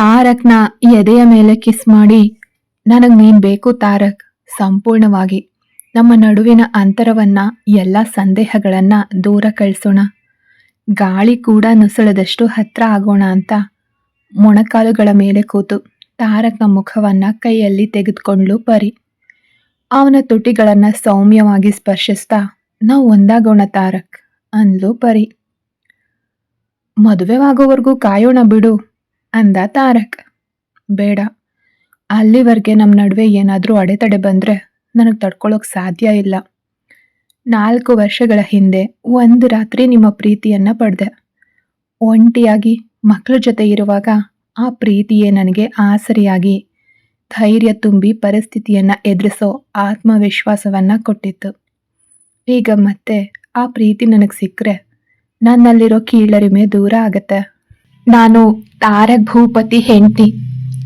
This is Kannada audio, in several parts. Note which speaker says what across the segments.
Speaker 1: ತಾರಕ್ನ ಎದೆಯ ಮೇಲೆ ಕಿಸ್ ಮಾಡಿ, ನನಗ್ ನೀನ್ ಬೇಕು ತಾರಕ್, ಸಂಪೂರ್ಣವಾಗಿ. ನಮ್ಮ ನಡುವಿನ ಅಂತರವನ್ನ, ಎಲ್ಲ ಸಂದೇಹಗಳನ್ನ ದೂರ ಕಳಿಸೋಣ. ಗಾಳಿ ಕೂಡ ನುಸುಳದಷ್ಟು ಹತ್ರ ಆಗೋಣ ಅಂತ. ಮೊಣಕಾಲುಗಳ ಮೇಲೆ ಕೂತು ತಾರಕ್ನ ಮುಖವನ್ನ ಕೈಯಲ್ಲಿ ತೆಗೆದುಕೊಂಡ್ಲು ಪರಿ. ಅವನ ತುಟಿಗಳನ್ನ ಸೌಮ್ಯವಾಗಿ ಸ್ಪರ್ಶಿಸ್ತಾ, ನಾವು ಒಂದಾಗೋಣ ತಾರಕ್, ಅಂದ್ಲು ಪರಿ. ಮದುವೆವಾಗೋವರೆಗೂ ಕಾಯೋಣ ಬಿಡು. ಅಂದ ತಾರಕ್. ಬೇಡ, ಅಲ್ಲಿವರೆಗೆ ನಮ್ಮ ನಡುವೆ ಏನಾದರೂ ಅಡೆತಡೆ ಬಂದರೆ ನನಗೆ ತಡ್ಕೊಳ್ಳೋಕೆ ಸಾಧ್ಯ ಇಲ್ಲ. ನಾಲ್ಕು ವರ್ಷಗಳ ಹಿಂದೆ ಒಂದು ರಾತ್ರಿ ನಿಮ್ಮ ಪ್ರೀತಿಯನ್ನು ಪಡೆದೆ. ಒಂಟಿಯಾಗಿ ಮಕ್ಕಳ ಜೊತೆ ಇರುವಾಗ ಆ ಪ್ರೀತಿಯೇ ನನಗೆ ಆಸರೆಯಾಗಿ ಧೈರ್ಯ ತುಂಬಿ ಪರಿಸ್ಥಿತಿಯನ್ನು ಎದುರಿಸೋ ಆತ್ಮವಿಶ್ವಾಸವನ್ನು ಕೊಟ್ಟಿತ್ತು. ಈಗ ಮತ್ತೆ ಆ ಪ್ರೀತಿ ನನಗೆ ಸಿಕ್ಕರೆ ನನ್ನಲ್ಲಿರೋ ಕೀಳರಿಮೆ ದೂರ ಆಗತ್ತೆ. ನಾನು ತಾರಕ್ ಭೂಪತಿ ಹೆಂಡತಿ.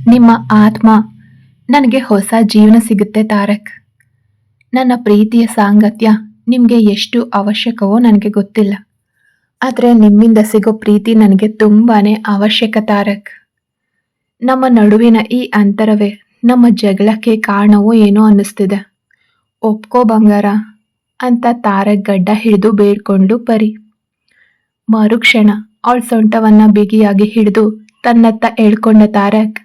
Speaker 1: ನಿಮ್ಮ ಆತ್ಮ ನನಗೆ ಹೊಸ ಜೀವನ ಸಿಗುತ್ತೆ ತಾರಕ್. ನನ್ನ ಪ್ರೀತಿಯ ಸಾಂಗತ್ಯ ನಿಮಗೆ ಎಷ್ಟು ಅವಶ್ಯಕವೋ ನನಗೆ ಗೊತ್ತಿಲ್ಲ. ಆದರೆ ನಿಮ್ಮಿಂದ ಸಿಗೋ ಪ್ರೀತಿ ನನಗೆ ತುಂಬಾ ಅವಶ್ಯಕ ತಾರಕ್. ನಮ್ಮ ನಡುವಿನ ಈ ಅಂತರವೇ ನಮ್ಮ ಜಗಳಕ್ಕೆ ಕಾರಣವೋ ಏನೋ ಅನ್ನಿಸ್ತಿದೆ. ಒಪ್ಕೋ ಬಂಗಾರ ಅಂತ ತಾರಕ್ ಗಡ್ಡ ಹಿಡಿದು ಬೇಡ್ಕೊಂಡು ಪರಿ. ಮರುಕ್ಷಣ ಅವಳ ಸೊಂಟವನ್ನ ಬಿಗಿಯಾಗಿ ಹಿಡಿದು ತನ್ನತ್ತ ಎಳ್ಕೊಂಡ ತಾರಕ್,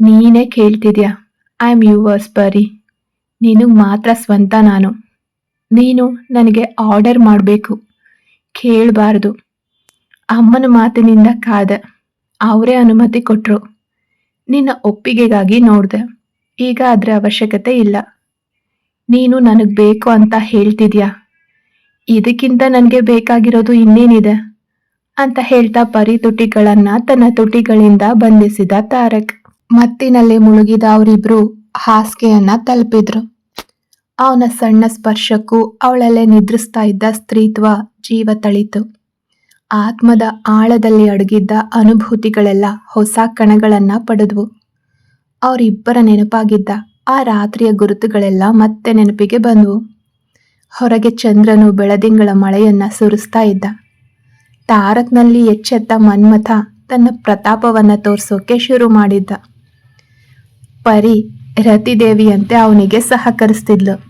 Speaker 1: ನೀನೇ ಕೇಳ್ತಿದ್ಯಾ? ಐ ಆಮ್ ಯುವರ್ಸ್ ಬರಿ ನಿನಗೆ ಮಾತ್ರ ಸ್ವಂತ ನಾನು. ನೀನು ನನಗೆ ಆರ್ಡರ್ ಮಾಡಬೇಕು. ಕೇಳಬಾರ್ದು. ಅಮ್ಮನ ಮಾತಿನಿಂದ ಕಾದ. ಅವರೇ ಅನುಮತಿ ಕೊಟ್ಟರು ನಿನ್ನ ಒಪ್ಪಿಗೆಗಾಗಿ ನೋಡಿದೆ. ಈಗ ಅದರ ಅವಶ್ಯಕತೆ ಇಲ್ಲ. ನೀನು ನನಗೆ ಬೇಕು ಅಂತ ಹೇಳ್ತಿದ್ಯಾ? ಇದಕ್ಕಿಂತ ನನಗೆ ಬೇಕಾಗಿರೋದು ಇನ್ನೇನಿದೆ? ಅಂತ ಹೇಳ್ತಾ ಪರಿ ತುಟಿಗಳನ್ನ ತನ್ನ ತುಟಿಗಳಿಂದ ಬಂಧಿಸಿದ ತಾರಕ್. ಮತ್ತಿನಲ್ಲಿ ಮುಳುಗಿದ ಅವರಿಬ್ರು ಹಾಸಿಗೆಯನ್ನ ತಲುಪಿದ್ರು. ಅವನ ಸಣ್ಣ ಸ್ಪರ್ಶಕ್ಕೂ ಅವಳಲ್ಲೇ ನಿದ್ರಿಸ್ತಾ ಇದ್ದ ಸ್ತ್ರೀತ್ವ ಜೀವ ತಳಿತು. ಆತ್ಮದ ಆಳದಲ್ಲಿ ಅಡಗಿದ್ದ ಅನುಭೂತಿಗಳೆಲ್ಲ ಹೊಸ ಕಣಗಳನ್ನ ಪಡೆದ್ವು. ಅವರಿಬ್ಬರ ನೆನಪಾಗಿದ್ದ ಆ ರಾತ್ರಿಯ ಗುರುತುಗಳೆಲ್ಲ ಮತ್ತೆ ನೆನಪಿಗೆ ಬಂದವು. ಹೊರಗೆ ಚಂದ್ರನು ಬೆಳದಿಂಗಳ ಮಳೆಯನ್ನ ಸುರಿಸ್ತಾ ಇದ್ದ. ತಾರಕ್ನಲ್ಲಿ ಎಚ್ಚೆತ್ತ ಮನ್ಮಥ ತನ್ನ ಪ್ರತಾಪವನ್ನು ತೋರಿಸೋಕೆ ಶುರು ಮಾಡಿದ್ದ. ಪರಿ ರತಿದೇವಿಯಂತೆ ಅವನಿಗೆ ಸಹಕರಿಸ್ತಿದ್ಲು.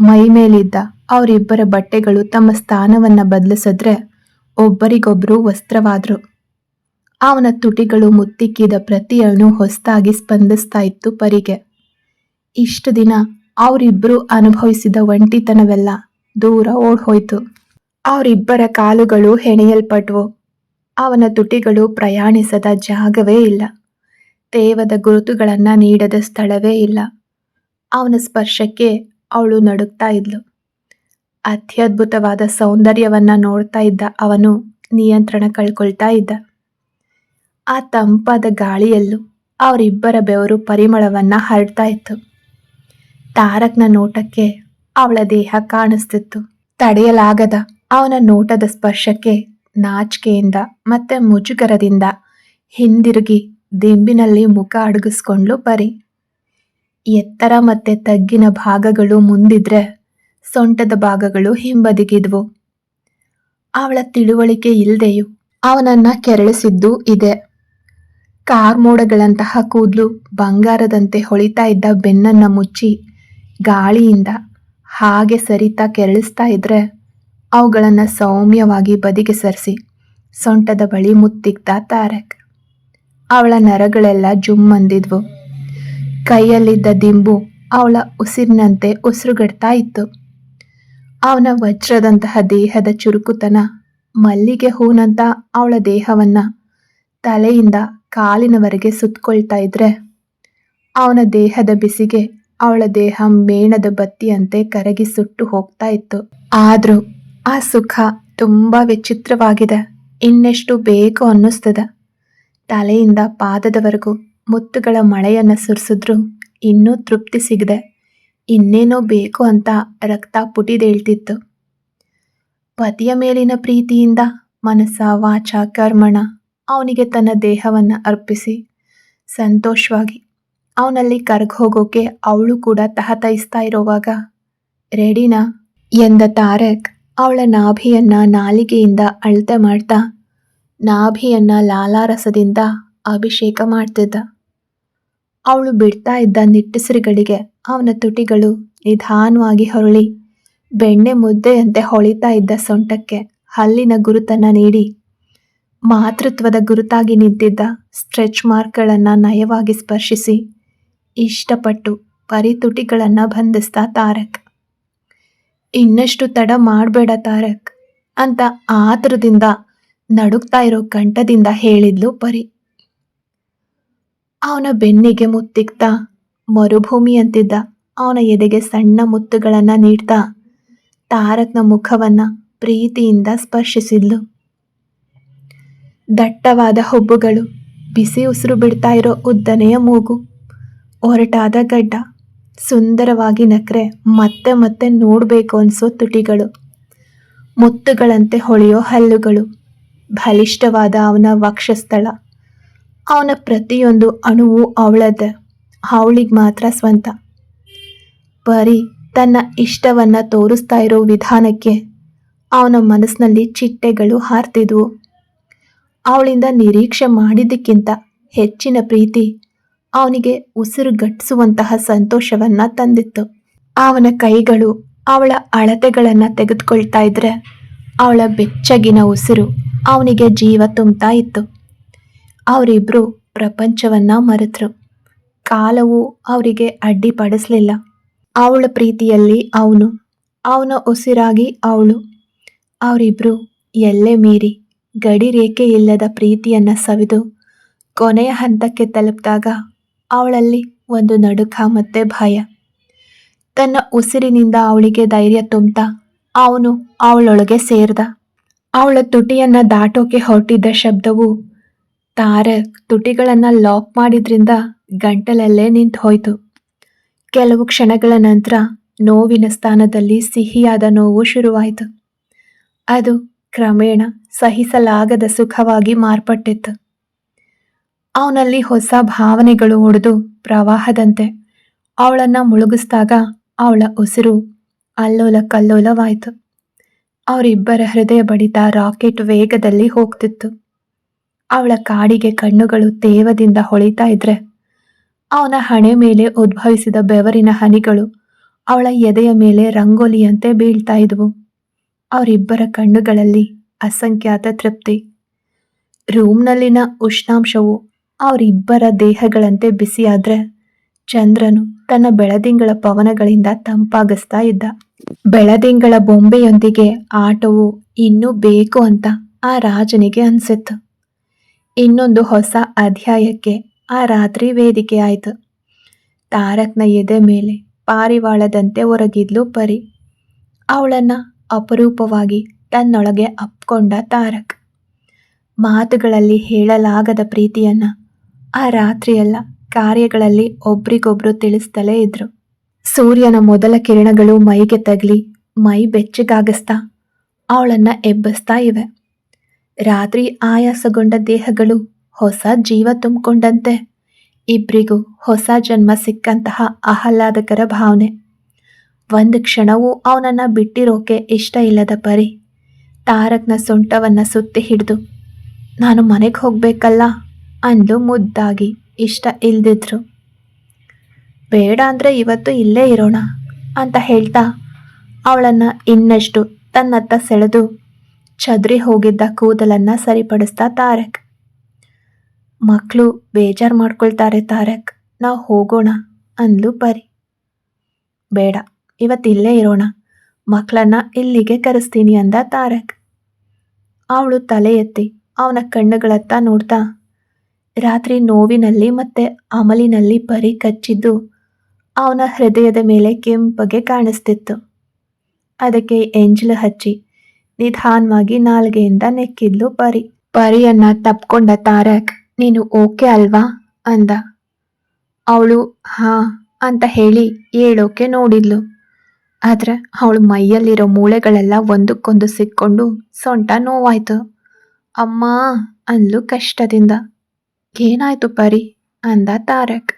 Speaker 1: ಮೈ ಮೇಲಿದ್ದ ಅವರಿಬ್ಬರ ಬಟ್ಟೆಗಳು ತಮ್ಮ ಸ್ಥಾನವನ್ನು ಬದಲಿಸಿದ್ರೆ ಒಬ್ಬರಿಗೊಬ್ಬರು ವಸ್ತ್ರವಾದರು. ಅವನ ತುಟಿಗಳು ಮುತ್ತಿಕ್ಕಿದ ಪ್ರತಿ ಹೊಸ್ತಾಗಿ ಸ್ಪಂದಿಸ್ತಾ ಇತ್ತು ಪರಿಗೆ. ಇಷ್ಟು ದಿನ ಅವರಿಬ್ಬರು ಅನುಭವಿಸಿದ ಒಂಟಿತನವೆಲ್ಲ ದೂರ ಓಡ್ ಹೋಯ್ತು ಅವರಿಬ್ಬರ ಕಾಲುಗಳು ಹೆಣೆಯಲ್ಪಟ್ವು. ಅವನ ತುಟಿಗಳು ಪ್ರಯಾಣಿಸದ ಜಾಗವೇ ಇಲ್ಲ. ದೇವದ ಗುರುತುಗಳನ್ನು ನೀಡದ ಸ್ಥಳವೇ ಇಲ್ಲ. ಅವನ ಸ್ಪರ್ಶಕ್ಕೆ ಅವಳು ನಡುಗ್ತಾ ಇದ್ಲು. ಅತ್ಯದ್ಭುತವಾದ ಸೌಂದರ್ಯವನ್ನ ನೋಡ್ತಾ ಇದ್ದ ಅವನು ನಿಯಂತ್ರಣ ಕಳ್ಕೊಳ್ತಾ ಇದ್ದ. ಆ ತಂಪಾದ ಗಾಳಿಯಲ್ಲೂ ಅವರಿಬ್ಬರ ಬೆವರು ಪರಿಮಳವನ್ನ ಹರಡ್ತಾ ಇತ್ತು. ತಾರಕ್ನ ನೋಟಕ್ಕೆ ಅವಳ ದೇಹ ಕಾಣಿಸ್ತಿತ್ತು. ತಡೆಯಲಾಗದ ಅವನ ನೋಟದ ಸ್ಪರ್ಶಕ್ಕೆ, ನಾಚಿಕೆಯಿಂದ ಮತ್ತೆ ಮುಜುಗರದಿಂದ ಹಿಂದಿರುಗಿ ದಿಂಬಿನಲ್ಲಿ ಮುಖ ಅಡಗಿಸ್ಕೊಂಡ್ಲು ಪರಿ ಎತ್ತರ ಮತ್ತೆ ತಗ್ಗಿನ ಭಾಗಗಳು ಮುಂದಿದ್ರೆ ಸೊಂಟದ ಭಾಗಗಳು ಹಿಂಬದಿಗಿದ್ವು. ಅವಳ ತಿಳುವಳಿಕೆ ಇಲ್ಲದೆಯೂ ಅವನನ್ನ ಕೆರಳಿಸಿದ್ದು ಇದೆ. ಕಾರ್ಮೋಡಗಳಂತಹ ಕೂದಲು ಬಂಗಾರದಂತೆ ಹೊಳಿತಾ ಇದ್ದ ಬೆನ್ನನ್ನ ಮುಚ್ಚಿ ಗಾಳಿಯಿಂದ ಹಾಗೆ ಸರಿತಾ ಕೆರಳಿಸ್ತಾ ಇದ್ರೆ ಅವುಗಳನ್ನ ಸೌಮ್ಯವಾಗಿ ಬದಿಗೆ ಸರಿಸಿ, ಸೊಂಟದ ಬಳಿ ಮುತ್ತಿಗ್ದ ತಾರಕ್. ಅವಳ ನರಗಳೆಲ್ಲ ಜುಮ್ಮಂದಿದ್ವು ಕೈಯಲ್ಲಿದ್ದ ದಿಂಬು ಅವಳ ಉಸಿರಿನಂತೆ ಉಸಿರುಗಡ್ತಾ ಇತ್ತು. ಅವನ ವಜ್ರದಂತಹ ದೇಹದ ಚುರುಕುತನ, ಮಲ್ಲಿಗೆ ಹೂನಂತ ಅವಳ ದೇಹವನ್ನ ತಲೆಯಿಂದ ಕಾಲಿನವರೆಗೆ ಸುತ್ತಕೊಳ್ತಾ ಇದ್ರೆ, ಅವನ ದೇಹದ ಬಿಸಿಗೆ ಅವಳ ದೇಹ ಮೇಣದ ಬತ್ತಿಯಂತೆ ಕರಗಿ ಸುಟ್ಟು ಹೋಗ್ತಾ ಇತ್ತು. ಆದ್ರೂ ಆ ಸುಖ ತುಂಬಾ ವಿಚಿತ್ರವಾಗಿದೆ. ಇನ್ನೆಷ್ಟು ಬೇಕು ಅನ್ನಿಸ್ತದೆ. ತಲೆಯಿಂದ ಪಾದದವರೆಗೂ ಮುತ್ತುಗಳ ಮಳೆಯನ್ನು ಸುರಿಸಿದ್ರು ಇನ್ನೂ ತೃಪ್ತಿ ಸಿಗದೆ ಇನ್ನೇನೋ ಬೇಕು ಅಂತ ರಕ್ತ ಪುಟಿದೇಳ್ತಿತ್ತು. ಪತಿಯ ಮೇಲಿನ ಪ್ರೀತಿಯಿಂದ ಮನಸ್ಸ ವಾಚ ಕರ್ಮಣ ಅವನಿಗೆ ತನ್ನ ದೇಹವನ್ನು ಅರ್ಪಿಸಿ ಸಂತೋಷವಾಗಿ ಅವನಲ್ಲಿ ಕರ್ಗೋಗೋಕೆ ಅವಳು ಕೂಡ ತಹತೈಸ್ತಾ ಇರೋವಾಗ, ರೆಡಿನಾ? ಎಂದ ತಾರಕ್ ಅವಳ ನಾಭಿಯನ್ನ ನಾಲಿಗೆಯಿಂದ ಅಳತೆ ಮಾಡ್ತಾ, ನಾಭಿಯನ್ನ ಲಾಲಾರಸದಿಂದ ಅಭಿಷೇಕ ಮಾಡ್ತಿದ್ದ. ಅವಳು ಬಿಡ್ತಾ ಇದ್ದ ನಿಟ್ಟುಸಿರುಗಳಿಗೆ ಅವನ ತುಟಿಗಳು ನಿಧಾನವಾಗಿ ಹೊರಳಿ, ಬೆಣ್ಣೆ ಮುದ್ದೆಯಂತೆ ಹೊಳಿತಾ ಇದ್ದ ಸೊಂಟಕ್ಕೆ ಹಲ್ಲಿನ ಗುರುತನ್ನ ನೀಡಿ, ಮಾತೃತ್ವದ ಗುರುತಾಗಿ ನಿಂತಿದ್ದ ಸ್ಟ್ರೆಚ್ ಮಾರ್ಕ್ಗಳನ್ನು ನಯವಾಗಿ ಸ್ಪರ್ಶಿಸಿ, ಇಷ್ಟಪಟ್ಟು ಪರಿತುಟಿಗಳನ್ನು ಬಂಧಿಸ್ತಾ ತಾರಕ್. ಇನ್ನಷ್ಟು ತಡ ಮಾಡಬೇಡ ತಾರಕ್ ಅಂತ ಆತುರದಿಂದ ನಡುಗ್ತಾ ಇರೋ ಕಂಠದಿಂದ ಹೇಳಿದ್ಲು ಪರಿ. ಅವನ ಬೆನ್ನಿಗೆ ಮುತ್ತಿಕ್ತಾ ಮರುಭೂಮಿ ಅಂತಿದ್ದ ಅವನ ಎದೆಗೆ ಸಣ್ಣ ಮುತ್ತುಗಳನ್ನು ನೀಡ್ತಾ ತಾರಕ್ನ ಮುಖವನ್ನ ಪ್ರೀತಿಯಿಂದ ಸ್ಪರ್ಶಿಸಿದ್ಲು. ದಟ್ಟವಾದ ಹುಬ್ಬುಗಳು, ಬಿಸಿ ಉಸಿರು ಬಿಡ್ತಾ ಇರೋ ಉದ್ದನೆಯ ಮೂಗು, ಒರಟಾದ ಗಡ್ಡ ಸುಂದರವಾಗಿ ನಕ್ರೆ, ಮತ್ತೆ ಮತ್ತೆ ನೋಡಬೇಕು ಅನಿಸೋ ತುಟಿಗಳು. ಮುತ್ತುಗಳಂತೆ ಹೊಳೆಯೋ ಹಲ್ಲುಗಳು. ಬಲಿಷ್ಠವಾದ ಅವನ ವಕ್ಷಸ್ಥಳ. ಅವನ ಪ್ರತಿಯೊಂದು ಅಣುವು ಅವಳದ ಅವಳಿಗೆ ಮಾತ್ರ ಸ್ವಂತ. ಬರೀ ತನ್ನ ಇಷ್ಟವನ್ನು ತೋರಿಸ್ತಾ ಇರೋ ವಿಧಾನಕ್ಕೆ ಅವನ ಮನಸ್ಸಿನಲ್ಲಿ ಚಿಟ್ಟೆಗಳು ಹಾರ್ತಿದ್ವು. ಅವಳಿಂದ ನಿರೀಕ್ಷೆ ಮಾಡಿದ್ದಕ್ಕಿಂತ ಹೆಚ್ಚಿನ ಪ್ರೀತಿ ಅವನಿಗೆ ಉಸಿರುಗಟ್ಟಿಸುವಂತಹ ಸಂತೋಷವನ್ನ ತಂದಿತ್ತು. ಅವನ ಕೈಗಳು ಅವಳ ಅಳತೆಗಳನ್ನು ತೆಗೆದುಕೊಳ್ತಾ ಇದ್ರೆ ಅವಳ ಬೆಚ್ಚಗಿನ ಉಸಿರು ಅವನಿಗೆ ಜೀವ ತುಂಬ್ತಾ ಇತ್ತು. ಅವರಿಬ್ರು ಪ್ರಪಂಚವನ್ನ ಮರೆತರು. ಕಾಲವು ಅವರಿಗೆ ಅಡ್ಡಿಪಡಿಸ್ಲಿಲ್ಲ. ಅವಳ ಪ್ರೀತಿಯಲ್ಲಿ ಅವನು, ಅವನ ಉಸಿರಾಗಿ ಅವಳು. ಅವರಿಬ್ರು ಎಲ್ಲೆ ಮೀರಿ ಗಡಿ ರೇಖೆ ಇಲ್ಲದ ಪ್ರೀತಿಯನ್ನು ಸವಿದು ಕೊನೆಯ ಹಂತಕ್ಕೆ ತಲುಪಿದಾಗ ಅವಳಲ್ಲಿ ಒಂದು ನಡುಕ ಮತ್ತೆ ಭಯ. ತನ್ನ ಉಸಿರಿನಿಂದ ಅವಳಿಗೆ ಧೈರ್ಯ ತುಂಬ್ತಾ, ಅವನು ಅವಳೊಳಗೆ ಸೇರ್ದ. ಅವಳ ತುಟಿಯನ್ನ ದಾಟೋಕೆ ಹೊರಟಿದ್ದ ಶಬ್ದವು ತಾರಕ್ ತುಟಿಗಳನ್ನ ಲಾಕ್ ಮಾಡಿದ್ರಿಂದ ಗಂಟಲಲ್ಲೇ ನಿಂತು ಹೋಯ್ತು. ಕೆಲವು ಕ್ಷಣಗಳ ನಂತರ ನೋವಿನ ಸ್ಥಾನದಲ್ಲಿ ಸಿಹಿಯಾದ ನೋವು ಶುರುವಾಯಿತು. ಅದು ಕ್ರಮೇಣ ಸಹಿಸಲಾಗದ ಸುಖವಾಗಿ ಮಾರ್ಪಟ್ಟಿತ್ತು. ಅವನಲ್ಲಿ ಹೊಸ ಭಾವನೆಗಳು ಒಡೆದು ಪ್ರವಾಹದಂತೆ. ಅವಳನ್ನ ಮುಳುಗಿಸಿದಾಗ ಅವಳ ಉಸಿರು ಅಲ್ಲೋಲ ಕಲ್ಲೋಲವಾಯಿತು. ಅವರಿಬ್ಬರ ಹೃದಯ ಬಡಿತ ರಾಕೆಟ್ ವೇಗದಲ್ಲಿ ಹೋಗ್ತಿತ್ತು. ಅವಳ ಕಾಡಿಗೆ ಕಣ್ಣುಗಳು ತೇವದಿಂದ ಹೊಳಿತಾ ಇದ್ರೆ, ಅವನ ಹಣೆ ಮೇಲೆ ಉದ್ಭವಿಸಿದ ಬೆವರಿನ ಹನಿಗಳು ಅವಳ ಎದೆಯ ಮೇಲೆ ರಂಗೋಲಿಯಂತೆ ಬೀಳ್ತಾ ಇದ್ವು. ಅವರಿಬ್ಬರ ಕಣ್ಣುಗಳಲ್ಲಿ ಅಸಂಖ್ಯಾತ ತೃಪ್ತಿ. ರೂಮ್ನಲ್ಲಿನ ಉಷ್ಣಾಂಶವು ಅವರಿಬ್ಬರ ದೇಹಗಳಂತೆ ಬಿಸಿಯಾದ್ರೆ ಚಂದ್ರನು ತನ್ನ ಬೆಳದಿಂಗಳ ಪವನಗಳಿಂದ ತಂಪಾಗಿಸ್ತಾ ಇದ್ದ. ಬೆಳದಿಂಗಳ ಬೊಂಬೆಯೊಂದಿಗೆ ಆಟವು ಇನ್ನೂ ಬೇಕು ಅಂತ ಆ ರಾಜನಿಗೆ ಅನಿಸಿತ್ತು. ಇನ್ನೊಂದು ಹೊಸ ಅಧ್ಯಾಯಕ್ಕೆ ಆ ರಾತ್ರಿ ವೇದಿಕೆ ಆಯಿತು. ತಾರಕ್ನ ಎದೆ ಮೇಲೆ ಪಾರಿವಾಳದಂತೆ ಹೊರಗಿದ್ಲು ಪರಿ. ಅವಳನ್ನ ಅಪರೂಪವಾಗಿ ತನ್ನೊಳಗೆ ಅಪ್ಕೊಂಡ ತಾರಕ್. ಮಾತುಗಳಲ್ಲಿ ಹೇಳಲಾಗದ ಪ್ರೀತಿಯನ್ನ ಆ ರಾತ್ರಿಯೆಲ್ಲ ಕಾರ್ಯಗಳಲ್ಲಿ ಒಬ್ರಿಗೊಬ್ರು ತಿಳಿಸ್ತಲೇ ಇದ್ರು. ಸೂರ್ಯನ ಮೊದಲ ಕಿರಣಗಳು ಮೈಗೆ ತಗಲಿ ಮೈ ಬೆಚ್ಚಗಾಗಿಸ್ತಾ ಅವಳನ್ನ ಎಬ್ಬಿಸ್ತಾ ಇವೆ. ರಾತ್ರಿ ಆಯಾಸಗೊಂಡ ದೇಹಗಳು ಹೊಸ ಜೀವ ತುಂಬಿಕೊಂಡಂತೆ. ಇಬ್ಬರಿಗೂ ಹೊಸ ಜನ್ಮ ಸಿಕ್ಕಂತಹ ಆಹ್ಲಾದಕರ ಭಾವನೆ. ಒಂದು ಕ್ಷಣವೂ ಅವನನ್ನ ಬಿಟ್ಟಿರೋಕೆ ಇಷ್ಟ ಇಲ್ಲದ ಪರಿ ತಾರಕ್ನ ಸೊಂಟವನ್ನ ಸುತ್ತಿ ಹಿಡಿದು, ನಾನು ಮನೆಗೆ ಹೋಗ್ಬೇಕಲ್ಲ? ಅಂದು ಮುದ್ದಾಗಿ ಇಷ್ಟ ಇಲ್ದಿದ್ರು. ಬೇಡ ಅಂದರೆ ಇವತ್ತು ಇಲ್ಲೇ ಇರೋಣ ಅಂತ ಹೇಳ್ತಾ ಅವಳನ್ನು ಇನ್ನಷ್ಟು ತನ್ನತ್ತ ಸೆಳೆದು ಚದ್ರಿ ಹೋಗಿದ್ದ ಕೂದಲನ್ನ ಸರಿಪಡಿಸ್ತಾ ತಾರಕ್. ಮಕ್ಕಳು ಬೇಜಾರು ಮಾಡ್ಕೊಳ್ತಾರೆ ತಾರಕ್, ನಾವು ಹೋಗೋಣ ಅಂದ್ಲು ಪರಿ. ಬೇಡ, ಇವತ್ತು ಇಲ್ಲೇ ಇರೋಣ ಮಕ್ಕಳನ್ನ ಇಲ್ಲಿಗೆ ಕರೆಸ್ತೀನಿ ಅಂದ ತಾರಕ್. ಅವಳು ತಲೆ ಎತ್ತಿ ಅವನ ಕಣ್ಣುಗಳತ್ತ ನೋಡ್ತಾ ರಾತ್ರಿ ನೋವಿನಲ್ಲಿ ಮತ್ತೆ ಅಮಲಿನಲ್ಲಿ ಪರಿ ಕಚ್ಚಿದ್ದು ಅವನ ಹೃದಯದ ಮೇಲೆ ಕೆಂಪಗೆ ಕಾಣಿಸ್ತಿತ್ತು. ಅದಕ್ಕೆ ಎಂಜಲು ಹಚ್ಚಿ ನಿಧಾನವಾಗಿ ನಾಲ್ಗೆಯಿಂದ ನೆಕ್ಕಿದ್ಲು ಪರಿ. ಪರಿಯನ್ನ ತಪ್ಕೊಂಡ ತಾರಕ್, ನೀನು ಓಕೆ ಅಲ್ವಾ? ಅಂದ. ಅವಳು ಹಾ ಅಂತ ಹೇಳಿ ಹೇಳೋಕೆ ನೋಡಿದ್ಲು. ಆದ್ರೆ ಅವಳು ಮೈಯಲ್ಲಿರೋ ಮೂಳೆಗಳೆಲ್ಲ ಒಂದಕ್ಕೊಂದು ಸಿಕ್ಕೊಂಡು ಸೊಂಟ ನೋವಾಯ್ತು. ಅಮ್ಮ ಅಂದ್ಲು ಕಷ್ಟದಿಂದ. ಏನಾಯ್ತು ಪರಿ? ಅಂದ ತಾರಕ್.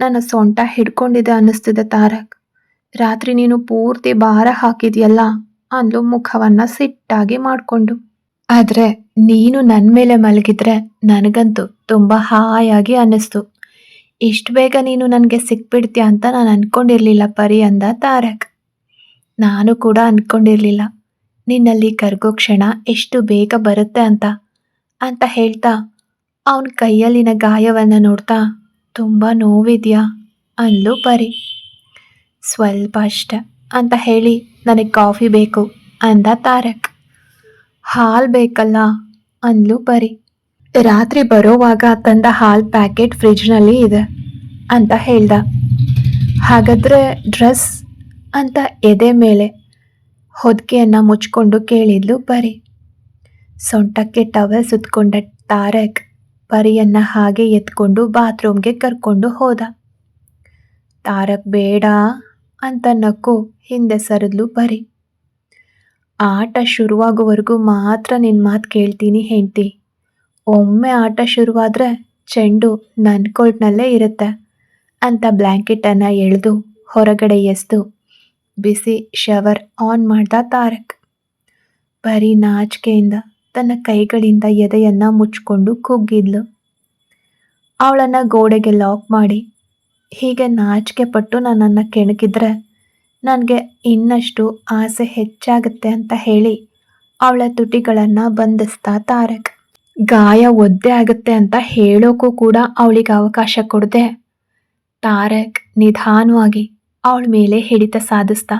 Speaker 1: ನನ್ನ ಸೊಂಟ ಹಿಡ್ಕೊಂಡಿದೆ ಅನ್ನಿಸ್ತಿದೆ ತಾರಕ್. ರಾತ್ರಿ ನೀನು ಪೂರ್ತಿ ಭಾರ ಹಾಕಿದ್ಯಲ್ಲ? ಅಂದ್ಲು ಮುಖವನ್ನ ಸಿಟ್ಟಾಗಿ ಮಾಡಿಕೊಂಡು. ಆದ್ರೆ ನೀನು ನನ್ನ ಮೇಲೆ ಮಲಗಿದ್ರೆ ನನಗಂತೂ ತುಂಬ ಹಾಯಾಗಿ ಅನ್ನಿಸ್ತು. ಇಷ್ಟು ಬೇಗ ನೀನು ನನಗೆ ಸಿಕ್ಬಿಡ್ತೀಯ ಅಂತ ನಾನು ಅಂದ್ಕೊಂಡಿರಲಿಲ್ಲ ಪರಿ, ಅಂದ ತಾರಕ್. ನಾನು ಕೂಡ ಅಂದ್ಕೊಂಡಿರಲಿಲ್ಲ ನಿನ್ನಲ್ಲಿ ಕರ್ಗೋ ಕ್ಷಣ ಎಷ್ಟು ಬೇಗ ಬರುತ್ತೆ ಅಂತ. ಅಂತ ಹೇಳ್ತಾ ಅವನ ಕೈಯಲ್ಲಿನ ಗಾಯವನ್ನು ನೋಡ್ತಾ ತುಂಬ ನೋವಿದೆಯಾ? ಅಂದ್ಲು ಪರಿ. ಸ್ವಲ್ಪ ಅಷ್ಟೆ. ಅಂತ ಹೇಳಿ ನನಗೆ ಕಾಫಿ ಬೇಕು ಅಂದ ತಾರಕ್. ಹಾಲು ಬೇಕಲ್ಲ ಅಂದ್ಲು ಪರಿ. ರಾತ್ರಿ ಬರೋವಾಗ ತಂದ ಹಾಲ್ ಪ್ಯಾಕೆಟ್ ಫ್ರಿಜ್ನಲ್ಲಿ ಇದೆ ಅಂತ ಹೇಳ್ದ. ಹಾಗಾದ್ರೆ ಡ್ರೆಸ್ ಅಂತ ಎದೆ ಮೇಲೆ ಹೊದಿಕೆಯನ್ನು ಮುಚ್ಕೊಂಡು ಕೇಳಿದ್ಲು ಪರಿ. ಸೊಂಟಕ್ಕೆ ಟವಲ್ ಸುತ್ತಕೊಂಡ ತಾರಕ್ ಪರಿಯನ್ನ ಹಾಗೆ ಎತ್ಕೊಂಡು ಬಾತ್ರೂಮ್ಗೆ ಕರ್ಕೊಂಡು ಹೋದ. ತಾರಕ್ ಬೇಡ ಅಂತ ನಕ್ಕು ಹಿಂದೆ ಸರಿದ್ಲು ಪರಿ ಆಟ ಶುರುವಾಗೋವರೆಗೂ ಮಾತ್ರ ನಿನ್ನ ಮಾತು ಕೇಳ್ತೀನಿ ಹೆಂಡ್ತಿ. ಒಮ್ಮೆ ಆಟ ಶುರುವಾದರೆ ಚೆಂಡು ನನ್ನ ಕೋರ್ಟ್ನಲ್ಲೇ ಇರುತ್ತೆ ಅಂತ ಬ್ಲ್ಯಾಂಕೆಟನ್ನು ಎಳೆದು ಹೊರಗಡೆ ಎಸ್ದು ಬಿಸಿ ಶವರ್ ಆನ್ ಮಾಡ್ದ ತಾರಕ್. ಬರೀ ನಾಚಿಕೆಯಿಂದ ತನ್ನ ಕೈಗಳಿಂದ ಎದೆಯನ್ನು ಮುಚ್ಕೊಂಡು ಕುಗ್ಗಿದ್ಲು ಅವಳನ್ನು ಗೋಡೆಗೆ ಲಾಕ್ ಮಾಡಿ, ಹೀಗೆ ನಾಚಿಕೆ ಪಟ್ಟು ನನ್ನನ್ನು ಕೆಣಕಿದ್ರೆ ನನಗೆ ಇನ್ನಷ್ಟು ಆಸೆ ಹೆಚ್ಚಾಗುತ್ತೆ ಅಂತ ಹೇಳಿ ಅವಳ ತುಟಿಗಳನ್ನು ಬಂಧಿಸ್ತಾ ತಾರಕ್. ಗಾಯ ಒದ್ದೆ ಆಗುತ್ತೆ ಅಂತ ಹೇಳೋಕ್ಕೂ ಕೂಡ ಅವಳಿಗೆ ಅವಕಾಶ ಕೊಡದೆ. ತಾರಕ್ ನಿಧಾನವಾಗಿ ಅವಳ ಮೇಲೆ ಹಿಡಿತ ಸಾಧಿಸ್ತಾ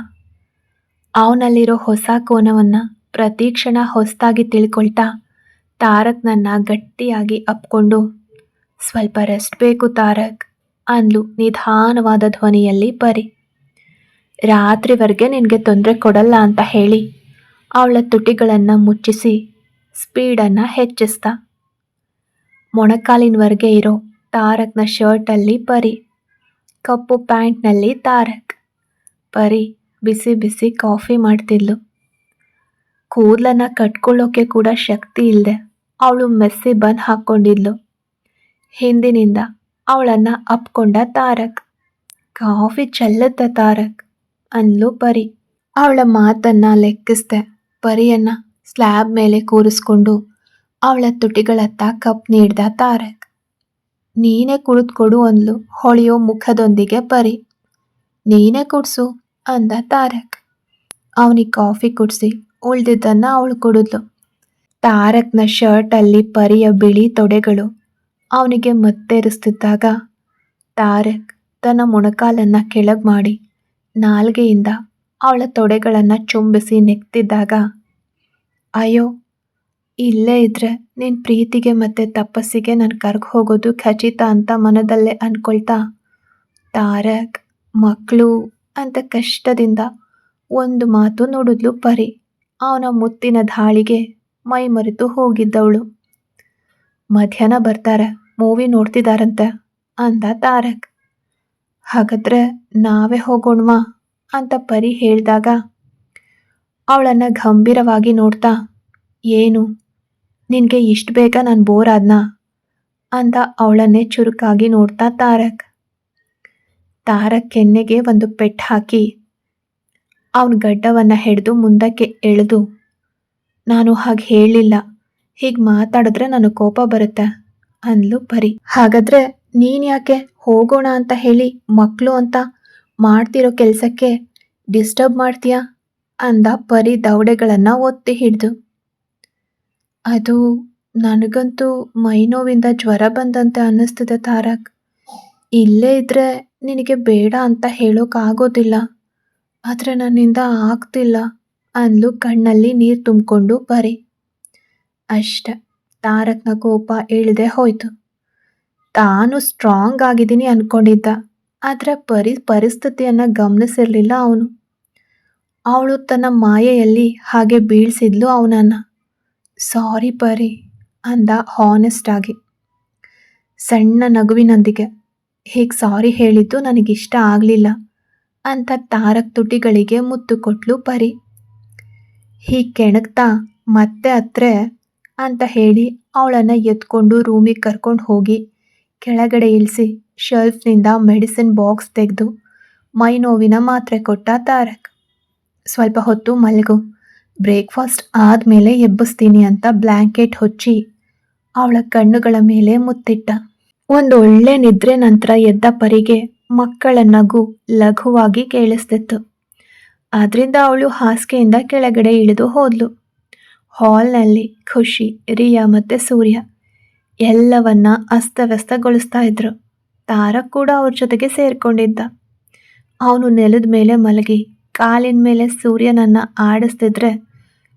Speaker 1: ಅವನಲ್ಲಿರೋ ಹೊಸ ಕೋನವನ್ನು ಪ್ರತಿ ಕ್ಷಣ ಹೊಸದಾಗಿ ತಿಳ್ಕೊಳ್ತಾ ತಾರಕ್ ನನ್ನ ಗಟ್ಟಿಯಾಗಿ ಅಪ್ಕೊಂಡು, ಸ್ವಲ್ಪ ರೆಸ್ಟ್ ಬೇಕು ತಾರಕ್, ಅಂದ್ಲು ನಿಧಾನವಾದ ಧ್ವನಿಯಲ್ಲಿ ಪರಿ. ರಾತ್ರಿವರೆಗೆ ನಿನಗೆ ತೊಂದರೆ ಕೊಡಲ್ಲ ಅಂತ ಹೇಳಿ, ಅವಳ ತುಟಿಗಳನ್ನು ಮುಚ್ಚಿಸಿ, ಸ್ಪೀಡನ್ನು ಹೆಚ್ಚಿಸ್ದ ಮೊಣಕಾಲಿನವರೆಗೆ ಇರೋ ತಾರಕ್ನ ಶರ್ಟಲ್ಲಿ ಪರಿ, ಕಪ್ಪು ಪ್ಯಾಂಟ್ನಲ್ಲಿ ತಾರಕ್. ಪರಿ ಬಿಸಿ ಬಿಸಿ ಕಾಫಿ ಮಾಡ್ತಿದ್ಲು. ಕೂದಲನ್ನ ಕಟ್ಕೊಳ್ಳೋಕೆ ಕೂಡ ಶಕ್ತಿ ಇಲ್ಲದೆ ಅವಳು ಮೆಸ್ಸಿ ಬನ್ ಹಾಕ್ಕೊಂಡಿದ್ಲು. ಹಿಂದಿನಿಂದ ಅವಳನ್ನ ಅಪ್ಕೊಂಡ ತಾರಕ್. ಕಾಫಿ ಚೆಲ್ಲುತ್ತ ತಾರಕ್ ಅನ್ಲು ಪರಿ. ಅವಳ ಮಾತನ್ನ ಲೆಕ್ಕಿಸ್ದೆ ಪರಿಯನ್ನ ಸ್ಲ್ಯಾಬ್ ಮೇಲೆ ಕೂರಿಸ್ಕೊಂಡು ಅವಳ ತುಟಿಗಳತ್ತ ಕಪ್ ನೀಡ್ದ ತಾರಕ್. ನೀನೇ ಕುಳಿತುಕೊಡು ಅಂದ್ಲು ಹೊಳೆಯೋ ಮುಖದೊಂದಿಗೆ ಪರಿ. ನೀನೇ ಕುಡ್ಸು, ಅಂದ ತಾರಕ್. ಅವನಿಗೆ ಕಾಫಿ ಕುಡಿಸಿ ಉಳ್ದಿದ್ದನ್ನು ಅವಳು ಕೊಡಿದ್ಲು. ತಾರಕ್ನ ಶರ್ಟಲ್ಲಿ ಪರಿಯ ಬಿಳಿ ತೊಡೆಗಳು. ಅವನಿಗೆ ಮತ್ತೆರಿಸ್ತಿದ್ದಾಗ ತಾರಕ್ ತನ್ನ ಮೊಣಕಾಲನ್ನು ಕೆಳಗೆ ಮಾಡಿ ನಾಲ್ಗೆಯಿಂದ ಅವಳ ತೊಡೆಗಳನ್ನು ಚುಂಬಿಸಿ ನೆಕ್ತಿದ್ದಾಗ, ಅಯ್ಯೋ, ಇಲ್ಲೇ ಇದ್ರೆ ನಿನ್ನ ಪ್ರೀತಿಗೆ ಮತ್ತು ತಪಸ್ಸಿಗೆ ನಾನು ಕರ್ಗೆ ಹೋಗೋದು ಖಚಿತ ಅಂತ ಮನದಲ್ಲೇ ಅಂದ್ಕೊಳ್ತಾ ತಾರಕ್ ಮಕ್ಕಳು ಅಂತ ಕಷ್ಟದಿಂದ ಒಂದು ಮಾತು ನೋಡಿದ್ಲು ಪರಿ. ಅವನ ಮುತ್ತಿನ ಧಾಳಿಗೆ ಮೈ ಮರೆತು ಹೋಗಿದ್ದವಳು. ಮಧ್ಯಾಹ್ನ ಬರ್ತಾರೆ, ಮೂವಿ ನೋಡ್ತಿದಾರಂತ ಅಂದ ತಾರಕ್. ಹಾಗಾದ್ರೆ ನಾವೇ ಹೋಗೋಣವಾ ಅಂತ ಪರಿ ಹೇಳಿದಾಗ ಅವಳನ್ನು ಗಂಭೀರವಾಗಿ ನೋಡ್ತಾ, ಏನು, ನಿನಗೆ ಇಷ್ಟು ಬೇಗ ನಾನು ಬೋರ್ ಆದ್ನಾ ಅಂದ ಅವಳನ್ನೇ ಚುರುಕಾಗಿ ನೋಡ್ತಾ ತಾರಕ್. ತಾರಕ್ ಕೆನ್ನೆಗೆ ಒಂದು ಪೆಟ್ಟು ಹಾಕಿ ಅವನ ಗಡ್ಡವನ್ನು ಹಿಡಿದು ಮುಂದಕ್ಕೆ ಎಳೆದು, ನಾನು ಹಾಗೆ ಹೇಳಿಲ್ಲ. ಹೀಗೆ ಮಾತಾಡಿದ್ರೆ ನನಗೆ ಕೋಪ ಬರುತ್ತೆ ಅಂದ್ಲು ಪರಿ. ಹಾಗಾದ್ರೆ ನೀನು ಯಾಕೆ ಹೋಗೋಣ ಅಂತ ಹೇಳಿ ಮಕ್ಕಳು ಅಂತ ಮಾಡ್ತಿರೋ ಕೆಲಸಕ್ಕೆ ಡಿಸ್ಟರ್ಬ್ ಮಾಡ್ತೀಯಾ ಅಂದ ಪರಿ ದವಡೆಗಳನ್ನು ಒತ್ತಿ ಹಿಡಿದು. ಅದು ನನಗಂತೂ ಮೈನೋವಿಂದ ಜ್ವರ ಬಂದಂತೆ ಅನ್ನಿಸ್ತಿದೆ ತಾರಕ್. ಇಲ್ಲೇ ಇದ್ರೆ ನಿನಗೆ ಬೇಡ ಅಂತ ಹೇಳೋಕ್ಕಾಗೋದಿಲ್ಲ ಆದರೆ ನನ್ನಿಂದ ಆಗ್ತಿಲ್ಲ ಅಂದ್ಲು ಕಣ್ಣಲ್ಲಿ ನೀರು ತುಂಬಿಕೊಂಡು ಪರಿ ಅಷ್ಟೆ ತಾರಕ್ನ ಕೋಪ ಇಳಿದೆ ಹೋಯ್ತು. ತಾನು ಸ್ಟ್ರಾಂಗ್ ಆಗಿದ್ದೀನಿ ಅಂದ್ಕೊಂಡಿದ್ದ ಆದರೆ ಪರಿ, ಪರಿಸ್ಥಿತಿಯನ್ನು ಗಮನಿಸಿರಲಿಲ್ಲ ಅವನು. ಅವಳು ತನ್ನ ಮಾಯೆಯಲ್ಲಿ ಹಾಗೆ ಬೀಳ್ಸಿದ್ಲು ಅವನನ್ನು. ಸಾರಿ ಪರಿ, ಅಂದ ಹಾನೆಸ್ಟ್ ಆಗಿ. ಸಣ್ಣ ನಗುವಿನೊಂದಿಗೆ, ಹೀಗೆ ಸಾರಿ ಹೇಳಿದ್ದು ನನಗಿಷ್ಟ ಆಗಲಿಲ್ಲ. ಅಂತ ತಾರಕ್ ತುಟಿಗಳಿಗೆ ಮುತ್ತು ಕೊಟ್ಲು ಪರಿ. ಹೀಗೆ ಕೆಣಕ್ತಾ, ಮತ್ತೆ ಹತ್ರ ಅಂತ ಹೇಳಿ ಅವಳನ್ನು ಎತ್ಕೊಂಡು ರೂಮಿಗೆ ಕರ್ಕೊಂಡು ಹೋಗಿ. ಕೆಳಗಡೆ ಇಳಿಸಿ ಶೆಲ್ಫ್ನಿಂದ ಮೆಡಿಸಿನ್ ಬಾಕ್ಸ್ ತೆಗೆದು ಮೈ ನೋವಿನ ಮಾತ್ರೆ ಕೊಟ್ಟ ತಾರಕ್. ಸ್ವಲ್ಪ ಹೊತ್ತು ಮಲಗು, ಬ್ರೇಕ್ಫಾಸ್ಟ್ ಆದಮೇಲೆ ಎಬ್ಬಿಸ್ತೀನಿ ಅಂತ ಬ್ಲ್ಯಾಂಕೆಟ್ ಹೊಚ್ಚಿ ಅವಳ ಕಣ್ಣುಗಳ ಮೇಲೆ ಮುತ್ತಿಟ್ಟ. ಒಂದು ಒಳ್ಳೆ ನಿದ್ರೆ ನಂತರ ಎದ್ದ ಪರಿಗೆ ಮಕ್ಕಳ ನಗು ಲಘುವಾಗಿ ಕೇಳಿಸ್ತಿತ್ತು. ಆದ್ರಿಂದ ಅವಳು ಹಾಸಿಗೆಯಿಂದ ಕೆಳಗಡೆ ಇಳಿದು ಹೋದ್ಲು. ಹಾಲ್ನಲ್ಲಿ ಖುಷಿ, ರಿಯಾ ಮತ್ತು ಸೂರ್ಯ ಎಲ್ಲವನ್ನ ಅಸ್ತವ್ಯಸ್ತಗೊಳಿಸ್ತಾ ಇದ್ರು. ತಾರಕ್ ಕೂಡ ಅವ್ರ ಜೊತೆಗೆ ಸೇರಿಕೊಂಡಿದ್ದ. ಅವನು ನೆಲದ ಮೇಲೆ ಮಲಗಿ, ಕಾಲಿನ ಮೇಲೆ ಸೂರ್ಯನನ್ನು ಆಡಿಸ್ತಿದ್ರೆ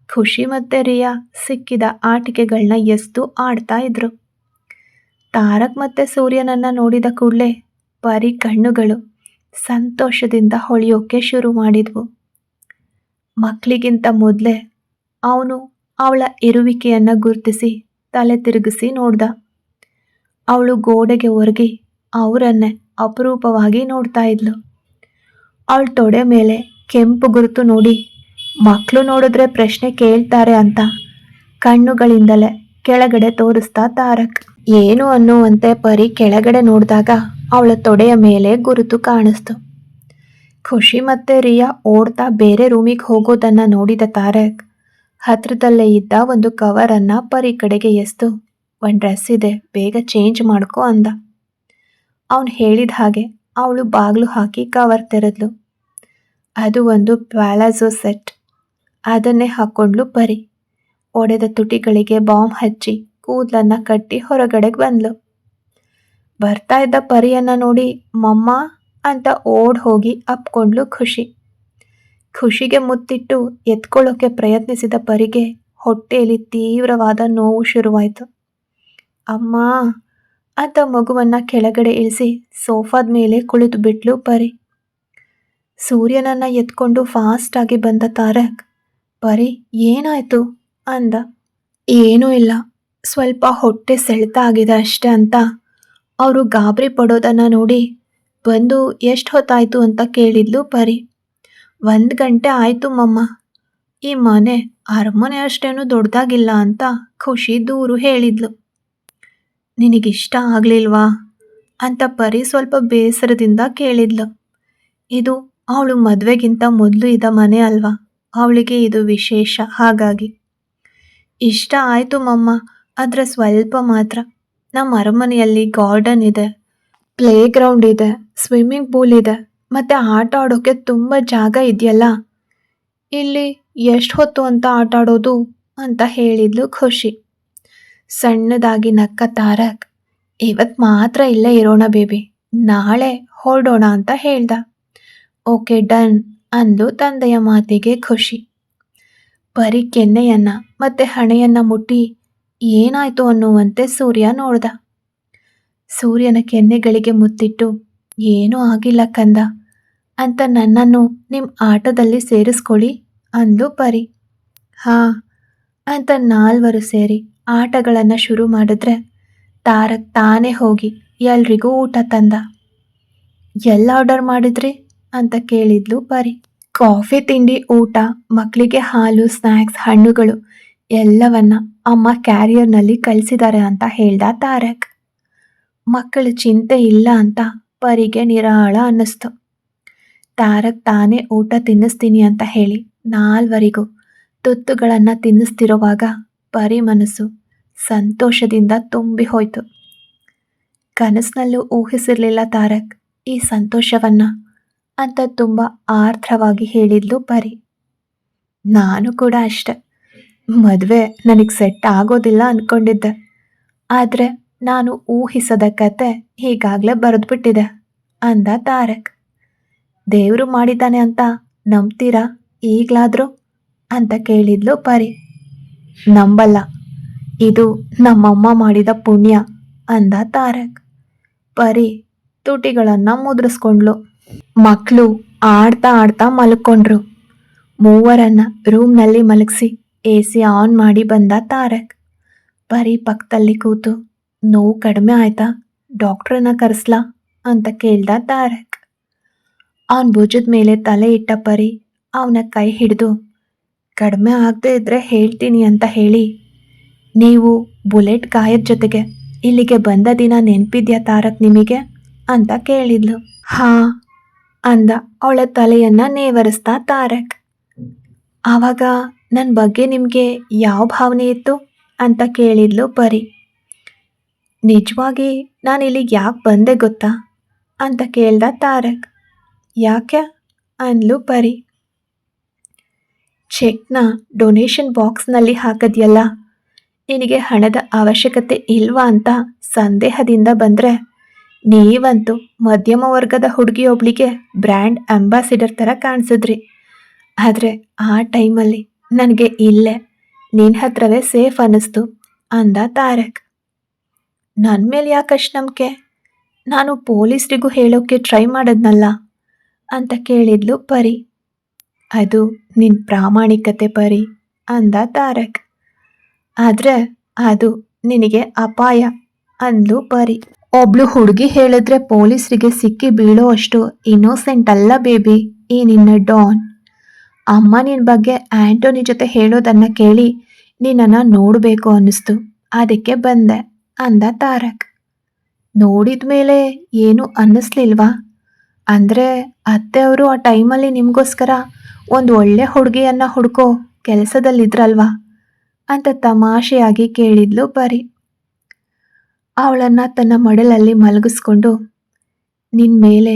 Speaker 1: ಖುಷಿ ಮತ್ತು ರಿಯಾ ಸಿಕ್ಕಿದ ಆಟಿಕೆಗಳನ್ನ ಎಸ್ದು ಆಡ್ತಾ ಇದ್ರು. ತಾರಕ್ ಮತ್ತು ಸೂರ್ಯನನ್ನು ನೋಡಿದ ಕೂಡಲೇ ಪರಿ ಕಣ್ಣುಗಳು ಸಂತೋಷದಿಂದ ಹೊಳೆಯೋಕೆ ಶುರು ಮಾಡಿದ್ವು. ಮಕ್ಕಳಿಗಿಂತ ಮೊದಲೇ ಅವನು ಅವಳ ಇರುವಿಕೆಯನ್ನು ಗುರುತಿಸಿ ತಲೆ ತಿರುಗಿಸಿ ನೋಡ್ದ. ಅವಳು ಗೋಡೆಗೆ ಒರಗಿ ಅವರನ್ನೇ ಅಪರೂಪವಾಗಿ ನೋಡ್ತಾ ಇದ್ಲು. ಅವಳ ತೊಡೆ ಮೇಲೆ ಕೆಂಪು ಗುರುತು ನೋಡಿ ಮಕ್ಕಳು ನೋಡಿದ್ರೆ ಪ್ರಶ್ನೆ ಕೇಳ್ತಾರೆ ಅಂತ ಕಣ್ಣುಗಳಿಂದಲೇ ಕೆಳಗಡೆ ತೋರಿಸ್ತಾ ತಾರಕ್. ಏನು ಅನ್ನುವಂತೆ ಪರಿ ಕೆಳಗಡೆ ನೋಡಿದಾಗ ಅವಳ ತೊಡೆಯ ಮೇಲೆ ಗುರುತು ಕಾಣಿಸ್ತು. ಖುಷಿ ಮತ್ತೆ ರಿಯಾ ಓಡ್ತಾ ಬೇರೆ ರೂಮಿಗೆ ಹೋಗೋದನ್ನ ನೋಡಿದ ತಾರಕ್ ಹತ್ರದಲ್ಲೇ ಇದ್ದ ಒಂದು ಕವರನ್ನ ಪರಿ ಕಡೆಗೆ ಎಸ್ತು. ಒಂದು ಡ್ರೆಸ್ ಇದೆ, ಬೇಗ ಚೇಂಜ್ ಮಾಡ್ಕೋ ಅಂದ. ಅವನು ಹೇಳಿದ ಹಾಗೆ ಅವಳು ಬಾಗಿಲು ಹಾಕಿ ಕವರ್ ತೆರೆದ್ಲು. ಅದು ಒಂದು ಪ್ಯಾಲಾಜೋ ಸೆಟ್. ಅದನ್ನೇ ಹಾಕ್ಕೊಂಡ್ಲು ಪರಿ. ಒಡೆದ ತುಟಿಗಳಿಗೆ ಬಾಂಬ್ ಹಚ್ಚಿ ಕೂದಲನ್ನ ಕಟ್ಟಿ ಹೊರಗಡೆಗೆ ಬಂದ್ಲು. ಬರ್ತಾ ಇದ್ದ ಪರಿಯನ್ನ ನೋಡಿ ಮಮ್ಮ ಅಂತ ಓಡ್ ಹೋಗಿ ಅಪ್ಕೊಂಡ್ಲು ಖುಷಿ. ಖುಷಿಗೆ ಮುತ್ತಿಟ್ಟು ಎತ್ಕೊಳ್ಳೋಕೆ ಪ್ರಯತ್ನಿಸಿದ ಪರಿಗೆ ಹೊಟ್ಟೆಯಲ್ಲಿ ತೀವ್ರವಾದ ನೋವು ಶುರುವಾಯಿತು. ಅಮ್ಮ ಅಂತ ಮಗುವನ್ನ ಕೆಳಗಡೆ ಇಳಿಸಿ ಸೋಫಾದ ಮೇಲೆ ಕುಳಿತು ಬಿಟ್ಲು ಪರಿ. ಸೂರ್ಯನನ್ನ ಎತ್ಕೊಂಡು ಫಾಸ್ಟಾಗಿ ಬಂದ ತಾರಕ್, ಪರಿ, ಏನಾಯ್ತು? ಅಂದ. ಏನೂ ಇಲ್ಲ. ಸ್ವಲ್ಪ ಹೊಟ್ಟೆ ಸೆಳೆತ ಆಗಿದೆ ಅಷ್ಟೇ ಅಂತ ಅವರು ಗಾಬರಿ ಪಡೋದನ್ನು ನೋಡಿ ಬಂದು ಎಷ್ಟು ಹೊತ್ತಾಯಿತು ಅಂತ ಕೇಳಿದ್ಲು ಪರಿ. ಒಂದು ಗಂಟೆ ಆಯಿತು ಮಮ್ಮ. ಈ ಮನೆ ಅರಮನೆ ಅಷ್ಟೇನು ದೊಡ್ಡದಾಗಿಲ್ಲ ಅಂತ ಖುಷಿ ದೂರು ಹೇಳಿದ್ಲು. ನಿನಗಿಷ್ಟ ಆಗಲಿಲ್ವಾ? ಅಂತ ಪರಿ ಸ್ವಲ್ಪ ಬೇಸರದಿಂದ ಕೇಳಿದ್ಲು. ಇದು ಅವಳು ಮದುವೆಗಿಂತ ಮೊದಲು ಇದ್ದ ಮನೆ ಅಲ್ವಾ? ಅವಳಿಗೆ ಇದು ವಿಶೇಷ ಹಾಗಾಗಿ. ಇಷ್ಟ ಆಯಿತು ಮಮ್ಮ ಆದರೆ ಸ್ವಲ್ಪ ಮಾತ್ರ. ನಮ್ಮ ಅರಮನೆಯಲ್ಲಿ ಗಾರ್ಡನ್ ಇದೆ ಪ್ಲೇ ಗ್ರೌಂಡ್ ಇದೆ, ಸ್ವಿಮ್ಮಿಂಗ್ ಪೂಲ್ ಇದೆ, ಮತ್ತೆ ಆಟ ಆಡೋಕೆ ತುಂಬ ಜಾಗ ಇದೆಯಲ್ಲ? ಇಲ್ಲಿ ಎಷ್ಟು ಹೊತ್ತು ಅಂತ ಆಟ ಆಡೋದು ಅಂತ ಹೇಳಿದ್ಲು ಖುಷಿ. ಸಣ್ಣದಾಗಿ ನಕ್ಕ ತಾರಕ್ ಇವತ್ತು ಮಾತ್ರ ಇಲ್ಲೇ ಇರೋಣ ಬೇಬಿ, ನಾಳೆ ಹೊರಡೋಣ ಅಂತ ಹೇಳ್ದ. ಓಕೆ, ಡನ್ ಅಂದು ತಂದೆಯ ಮಾತಿಗೆ ಖುಷಿ. ಬರೀ ಕೆನ್ನೆಯನ್ನ ಮತ್ತೆ ಹಣೆಯನ್ನ ಮುಟ್ಟಿ ಏನಾಯ್ತು ಅನ್ನುವಂತೆ ಸೂರ್ಯ ನೋಡ್ದ. ಸೂರ್ಯನ ಕೆನ್ನೆಗಳಿಗೆ ಮುತ್ತಿಟ್ಟು, ಏನೂ ಆಗಿಲ್ಲ ಕಂದ. ಅಂತ ನನ್ನನ್ನು ನಿಮ್ಮ ಆಟದಲ್ಲಿ ಸೇರಿಸ್ಕೊಳ್ಳಿ ಅಂದು ಪರಿ. ಹಾ, ಅಂತ ನಾಲ್ವರು ಸೇರಿ ಆಟಗಳನ್ನು ಶುರು ಮಾಡಿದ್ರೆ ತಾರಕ್ ತಾನೇ ಹೋಗಿ ಎಲ್ರಿಗೂ ಊಟ ತಂದ. ಎಲ್ಲ ಆರ್ಡರ್ ಮಾಡಿದ್ರಿ? ಅಂತ ಕೇಳಿದ್ಲು ಪರಿ. ಕಾಫಿ ತಿಂಡಿ, ಊಟ ಮಕ್ಕಳಿಗೆ ಹಾಲು ಸ್ನ್ಯಾಕ್ಸ್ ಹಣ್ಣುಗಳು ಎಲ್ಲವನ್ನ ಅಮ್ಮ ಕ್ಯಾರಿಯರ್ನಲ್ಲಿ ಕಳಿಸಿದ್ದಾರೆ ಅಂತ ಹೇಳ್ದ ತಾರಕ್. ಮಕ್ಕಳ ಚಿಂತೆ ಇಲ್ಲ ಅಂತ ಪರಿಗೆ ನಿರಾಳ ಅನ್ನಿಸ್ತು. ತಾರಕ್ ತಾನೇ ಊಟ ತಿನ್ನಿಸ್ತೀನಿ ಅಂತ ಹೇಳಿ ನಾಲ್ವರಿಗೂ ತುತ್ತುಗಳನ್ನು ತಿನ್ನಿಸ್ತಿರುವಾಗ ಪರಿ ಮನಸ್ಸು ಸಂತೋಷದಿಂದ ತುಂಬಿ ಹೋಯ್ತು. ಕನಸಿನಲ್ಲೂ ಊಹಿಸಿರಲಿಲ್ಲ ತಾರಕ್ ಈ ಸಂತೋಷವನ್ನ ಅಂತ ತುಂಬ ಆರ್ದ್ರವಾಗಿ ಹೇಳಿದ್ಲು ಪರಿ. ನಾನು ಕೂಡ ಅಷ್ಟೆ. ಮದುವೆ ನನಗೆ ಸೆಟ್ ಆಗೋದಿಲ್ಲ ಅಂದ್ಕೊಂಡಿದ್ದೆ ಆದರೆ ನಾನು ಊಹಿಸದ ಕತೆ ಈಗಾಗಲೇ ಬರೆದ್ಬಿಟ್ಟಿದೆ, ಅಂದ ತಾರಕ್. ದೇವರು ಮಾಡಿದ್ದಾನೆ ಅಂತ ನಂಬ್ತೀರಾ ಈಗಲಾದರೂ? ಅಂತ ಕೇಳಿದ್ಲು ಪರಿ. ನಂಬಲ್ಲ, ಇದು ನಮ್ಮಮ್ಮ ಮಾಡಿದ ಪುಣ್ಯ, ಅಂದ ತಾರಕ್. ಪರಿ ತುಟಿಗಳನ್ನು ಮುದ್ರಿಸ್ಕೊಂಡ್ಲು ಮಕ್ಕಳು ಆಡ್ತಾ ಆಡ್ತಾ ಮಲ್ಕೊಂಡ್ರು. ಮೂವರನ್ನ ರೂಮ್ನಲ್ಲಿ ಮಲಗಿಸಿ ಎ ಸಿ ಆನ್ ಮಾಡಿ ಬಂದ ತಾರಕ್. ಬರೀ ಪಕ್ಕದಲ್ಲಿ ಕೂತು, ನೋವು ಕಡಿಮೆ ಆಯ್ತಾ? ಡಾಕ್ಟ್ರನ್ನ ಕರೆಸ್ಲಾ? ಅಂತ ಕೇಳ್ದ ತಾರಕ್. ಅವನ ಭುಜದ ಮೇಲೆ ತಲೆ ಇಟ್ಟ ಪರಿ ಅವನ ಕೈ ಹಿಡಿದು, ಕಡಿಮೆ ಆಗದೆ ಇದ್ರೆ ಹೇಳ್ತೀನಿ ಅಂತ ಹೇಳಿ. ನೀವು ಬುಲೆಟ್ ಗಾಯದ ಜೊತೆಗೆ ಇಲ್ಲಿಗೆ ಬಂದ ದಿನ ನೆನಪಿದ್ಯಾ ತಾರಕ್ ನಿಮಗೆ? ಅಂತ ಕೇಳಿದ್ಲು. ಹಾ, ಅಂದ ಅವಳ ತಲೆಯನ್ನ ನೇವರಿಸ್ತಾ ತಾರಕ್. ಆವಾಗ ನನ್ನ ಬಗ್ಗೆ ನಿಮಗೆ ಯಾವ ಭಾವನೆ ಇತ್ತು ಅಂತ ಕೇಳಿದ್ಲು ಪರಿ. ನಿಜವಾಗಿ ನಾನು ಇಲ್ಲಿಗೆ ಯಾಕೆ ಬಂದೆ ಗೊತ್ತಾ ಅಂತ ಕೇಳ್ದ ತಾರಕ್. ಯಾಕೆ ಅಂದ್ಲು ಪರಿ. ಚೆಕ್ನ ಡೊನೇಷನ್ ಬಾಕ್ಸ್ನಲ್ಲಿ ಹಾಕದ್ಯಲ್ಲ, ನಿನಗೆ ಹಣದ ಅವಶ್ಯಕತೆ ಇಲ್ವಾ ಅಂತ ಸಂದೇಹದಿಂದ ಬಂದರೆ ನೀವಂತೂ ಮಧ್ಯಮ ವರ್ಗದ ಹುಡುಗಿಯೊಬ್ಳಿಗೆ ಬ್ರ್ಯಾಂಡ್ ಅಂಬಾಸಿಡರ್ ಥರ ಕಾಣಿಸಿದ್ರಿ. ಆದರೆ ಆ ಟೈಮಲ್ಲಿ ನನಗೆ ಇಲ್ಲೇ ನಿನ್ನ ಹತ್ರವೇ ಸೇಫ್ ಅನ್ನಿಸ್ತು, ಅಂದ ತಾರಕ್. ನನ್ನ ಮೇಲೆ ಯಾಕಷ್ಟು ನಂಬಿಕೆ? ನಾನು ಪೊಲೀಸ್ರಿಗೂ ಹೇಳೋಕ್ಕೆ ಟ್ರೈ ಮಾಡಿದ್ನಲ್ಲ, ಅಂತ ಕೇಳಿದ್ಲು ಪರಿ. ಅದು ನಿನ್ನ ಪ್ರಾಮಾಣಿಕತೆ ಪರಿ, ಅಂದ ತಾರಕ್. ಆದರೆ ಅದು ನಿನಗೆ ಅಪಾಯ, ಅಂದ್ಲು ಪರಿ. ಒಬ್ಳು ಹುಡುಗಿ ಹೇಳಿದ್ರೆ ಪೊಲೀಸರಿಗೆ ಸಿಕ್ಕಿ ಬೀಳೋ ಅಷ್ಟು ಇನ್ನೋಸೆಂಟ್ ಅಲ್ಲ ಬೇಬಿ, ಈ ನಿನ್ನ ಡಾನ್. ಅಮ್ಮ ನಿನ್ ಬಗ್ಗೆ ಆಂಟೋನಿ ಜೊತೆ ಹೇಳೋದನ್ನ ಕೇಳಿ ನಿನ್ನನ್ನು ನೋಡಬೇಕು ಅನ್ನಿಸ್ತು. ಅದಕ್ಕೆ ಬಂದೆ, ಅಂದ ತಾರಕ್. ನೋಡಿದ ಮೇಲೆ ಏನು ಅನ್ನಿಸ್ಲಿಲ್ವಾ? ಅಂದರೆ ಅತ್ತೆಯವರು ಆ ಟೈಮಲ್ಲಿ ನಿಮಗೋಸ್ಕರ ಒಂದು ಒಳ್ಳೆ ಹುಡುಗಿಯನ್ನು ಹುಡ್ಕೋ ಕೆಲಸದಲ್ಲಿದ್ರಲ್ವಾ? ಅಂತ ತಮಾಷೆಯಾಗಿ ಕೇಳಿದ್ಲು ಬರಿ ಅವಳನ್ನು ತನ್ನ ಮಡಲಲ್ಲಿ ಮಲಗಿಸ್ಕೊಂಡು ನಿನ್ನ ಮೇಲೆ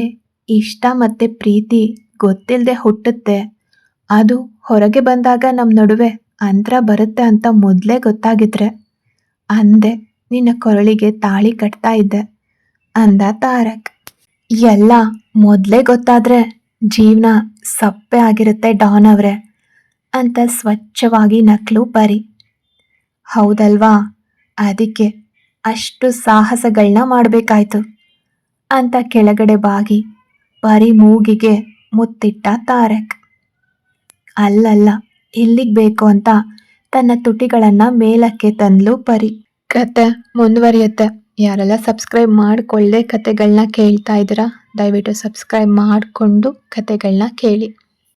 Speaker 1: ಇಷ್ಟ ಮತ್ತು ಪ್ರೀತಿ ಗೊತ್ತಿಲ್ಲದೆ ಹುಟ್ಟುತ್ತೆ ಅದು ಹೊರಗೆ ಬಂದಾಗ ನಮ್ಮ ನಡುವೆ ಅಂತರ ಬರುತ್ತೆ ಅಂತ ಮೊದಲೇ ಗೊತ್ತಾಗಿದ್ರೆ. ಅಂದೆ, ನಿನ್ನ ಕೊರಳಿಗೆ ತಾಳಿ ಕಟ್ತಾ ಇದ್ದೆ. ಅಂದ ತಾರಕ್. ಎಲ್ಲ ಮೊದಲೇ ಗೊತ್ತಾದ್ರೆ ಜೀವನ ಸಪ್ಪೆ ಆಗಿರುತ್ತೆ ಡಾನ್ ಅವರೇ ಅಂತ ಸ್ವಚ್ಛವಾಗಿ ನಕ್ಲು ಪರಿ. ಹೌದಲ್ವಾ? ಅದಕ್ಕೆ ಅಷ್ಟು ಸಾಹಸಗಳನ್ನ ಮಾಡಬೇಕಾಯ್ತು ಅಂತ ಕೆಳಗಡೆ ಬಾಗಿ ಪರಿ ಮೂಗಿಗೆ ಮುತ್ತಿಟ್ಟ ತಾರಕ್. ಅಲ್ಲಲ್ಲ ಇಲ್ಲಿಗೆ ಬೇಕು ಅಂತ ತನ್ನ ತುಟಿಗಳನ್ನು ಮೇಲಕ್ಕೆ ತಂದ್ಲು ಪರಿ. ಕತೆ ಮುಂದುವರಿಯುತ್ತೆ. ಯಾರೆಲ್ಲ ಸಬ್ಸ್ಕ್ರೈಬ್ ಮಾಡಿಕೊಳ್ಳದೆ ಕತೆಗಳನ್ನ ಕೇಳ್ತಾ ಇದ್ದೀರಾ, ದಯವಿಟ್ಟು ಸಬ್ಸ್ಕ್ರೈಬ್ ಮಾಡಿಕೊಂಡು ಕತೆಗಳನ್ನ ಕೇಳಿ.